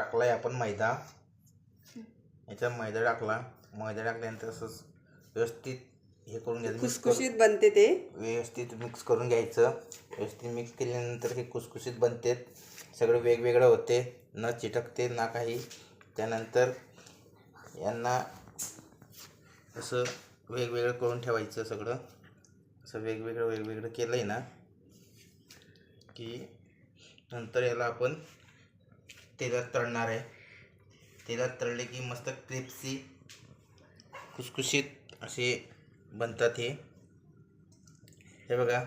टाकला आहे आपण मैदा. याच्यात मैदा टाकला. मैदा टाकल्यानंतर असंच व्यवस्थित हे करून घ्यायचं खुसखुशीत बनते ते. व्यवस्थित मिक्स करून घ्यायचं. व्यवस्थित मिक्स केल्यानंतर हे खुसखुशीत बनते. सगळं वेगवेगळं होते. न चिटकते ना काही. त्यानंतर यांना असं वेगवेगळं करून ठेवायचं सगळं. असं वेगवेगळं वेगवेगळं केलं आहे ना की नंतर याला आपण तेलात तळणार आहे. तेलात तळले की मस्त क्रिप्सी खुसखुशीत असे बनतात हे. हे बघा.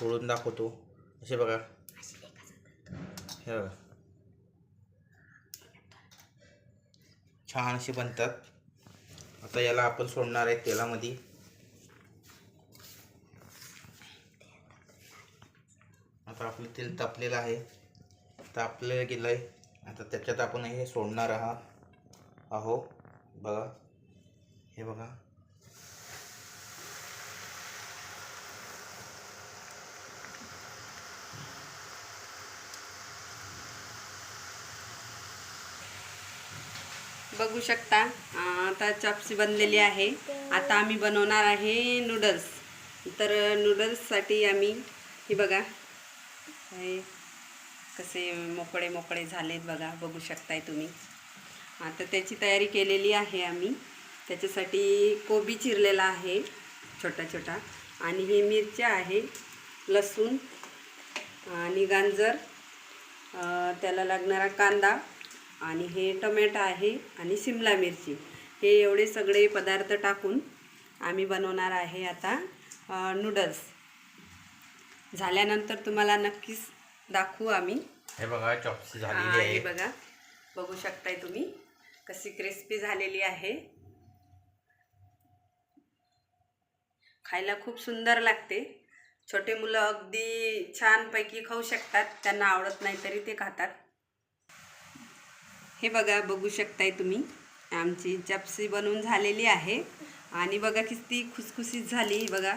तोडून दाखवतो. असे बघा. हे बघा. छान असे बनतात. आता याला आपण सोडणार आहे तेलामध्ये. आता आपलं तेल तापलेलं आहे. तापलेलं गेलं आहे आता त्याच्यात आपण हे सोडणार आहात. आहो बघा. हे बघा. बघू शकता. आता चॉप्सी बनलेली आहे. आता आम्ही बनवणार आहे नूडल्स. तर नूडल्ससाठी आम्ही हे बघा. हे कसे मोकळे मोकळे झालेत बघा बघू शकताय तुम्ही. आता त्याची तयारी केलेली आहे आम्ही. त्याच्यासाठी कोबी चिरलेला आहे छोटा छोटा. आणि ही मिरच्या आहे लसूण आणि गाजर. त्याला लागणारा कांदा आणि हे टमॅटो आहे आणि शिमला मिरची. हे एवढे सगळे पदार्थ टाकून आम्ही बनवणार आहे आता नूडल्स झाल्यानंतर तुम्हाला नक्कीच दाखवू आम्ही. हे बघा चॉप्सी हा, झालेली हे आहे. बघा. बघू शकताय तुम्ही कशी क्रिस्पी झालेली आहे. खायला खूप सुंदर लागते. छोटे मुलं अगदी छानपैकी खाऊ शकतात. त्यांना आवडत नाही तरी ते खातात. हे बघा बघू शकताय तुम्ही. आमची चपसी बनवून झालेली आहे. आणि बघा किती खुसखुशीत झाली. बघा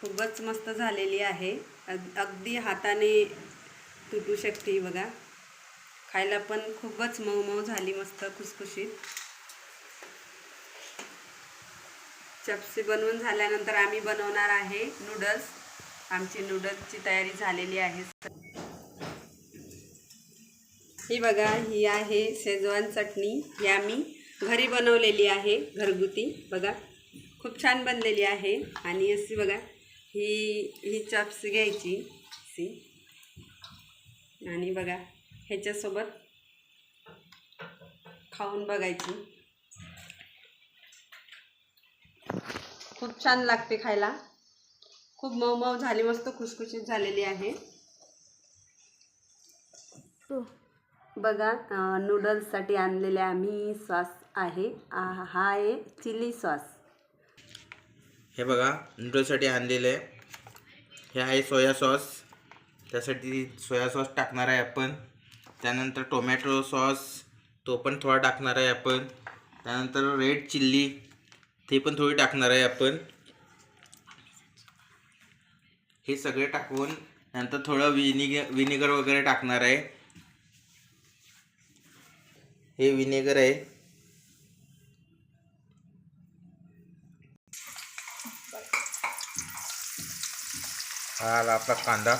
खूपच मस्त झालेली आहे. अगदी हाताने तुटू शकते बघा. खायला पण खूपच मऊ मऊ झाली मस्त खुसखुशीत. चपसी बनवून झाल्यानंतर आम्ही बनवणार आहे नूडल्स. आमची नूडल्सची तयारी झालेली आहे. ही बघा ही आहे शेजवान चटणी. ही आम्ही घरी बनवलेली आहे घरगुती. बघा खूप छान बनलेली आहे. आणि अशी बघा ही ही चप्स घ्यायची सी. आणि बघा ह्याच्यासोबत खाऊन बघायची. खूप छान लागते खायला. खूप मऊ मऊ झाली मस्त खुसखुशीत झालेली आहे. बघा नूडल्ससाठी आणलेले आम्ही सॉस आहे. हा आहे चिली सॉस. हे बघा नूडल्ससाठी आणलेलं आहे. हे आहे सोया सॉस त्यासाठी सोया सॉस टाकणार आहे आपण. त्यानंतर टोमॅटो सॉस तो पण थोडा टाकणार आहे आपण. त्यानंतर रेड चिल्ली ते पण थोडी टाकणार आहे आपण. हे सगळे टाकून नंतर थोडं विनिग विनेगर वगैरे टाकणार आहे. हे विनेगर आहे. हा आला आपला कांदा.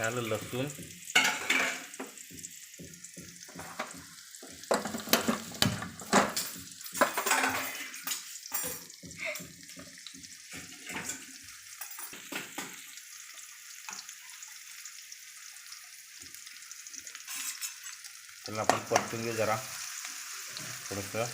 आलं लसूण. त्याला आपण परतून घेऊ जरा. थोडंसं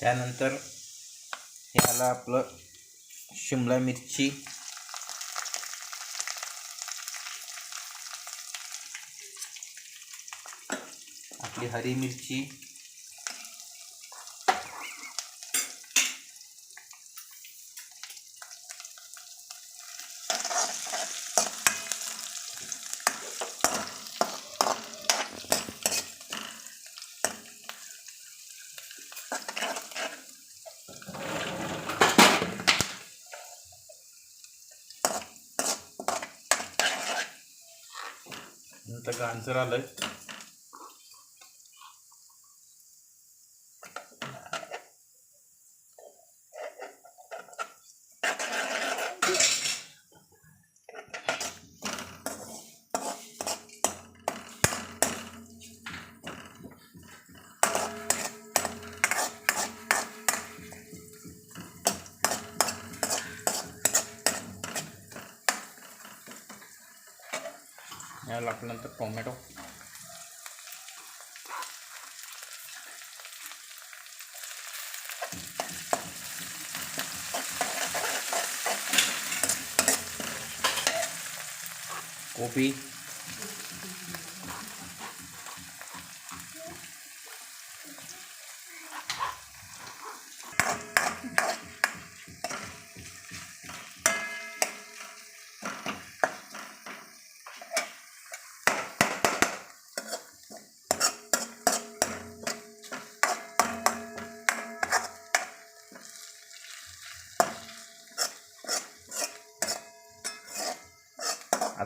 त्यानंतर हे आलं आपलं शिमला मिरची. आपली हरी मिरची. नंतर गांजर आलंय या लागल्यानंतर टोमॅटो कोबी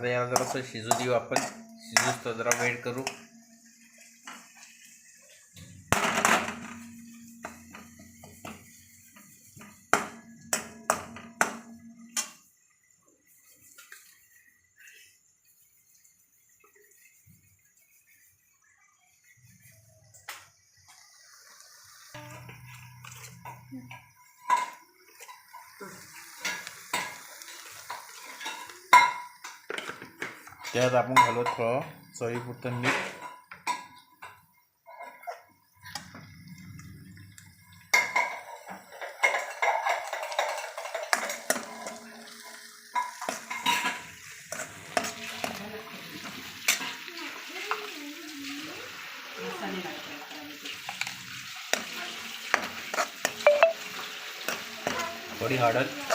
आता याला जरासं शिजू देऊ आपण. शिजूच तर जरा वेळ करू. त्यात आपण घालू थोडं चवीपुरतं मीठ थोडी हळद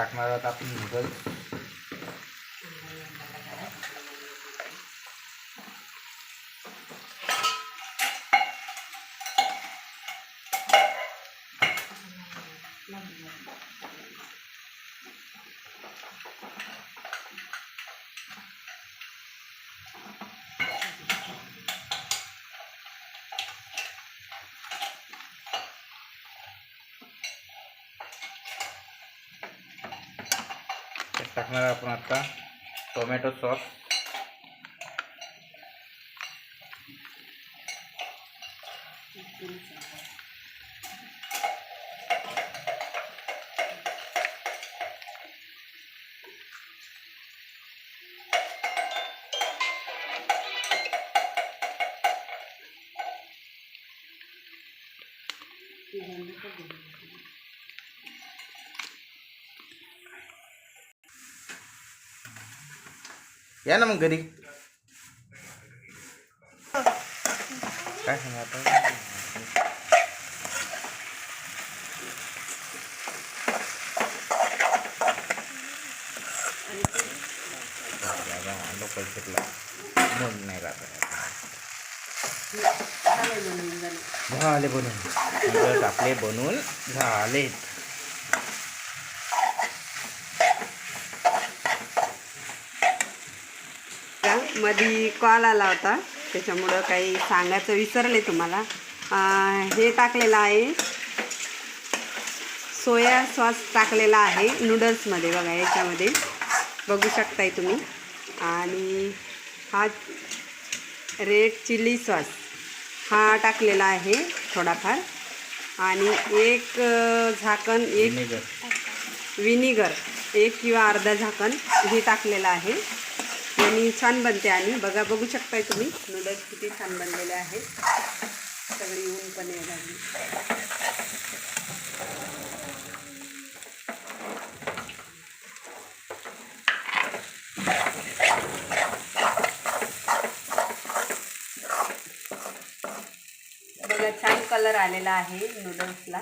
टाकणार आहोत आपण नूडल्स टाकणार आपण आता टोमॅटो सॉस. या ना मग घरी. काय सांगा आता? लोकल म्हणून नाही राहत झाले बनून आपले बनून झालेत का मधी कॉल आला होता. त्याच्यामुळं काही सांगायचं विसरले तुम्हाला. हे टाकलेलं आहे. सोया सॉस टाकलेला आहे नूडल्समध्ये बघा याच्यामध्ये. बघू शकताय तुम्ही. आणि हा रेड चिली सॉस हा टाकलेला आहे थोडाफार. आणि एक झाकण एक विनिगर एक किंवा अर्धा झाकण हे टाकलेलं आहे. दोन्ही छान बनते आणि बघा बघू शकताय तुम्ही नूडल्स किती छान बनलेले आहेत. सगळी ऊन पण यायला बघा छान कलर आलेला आहे नूडल्सला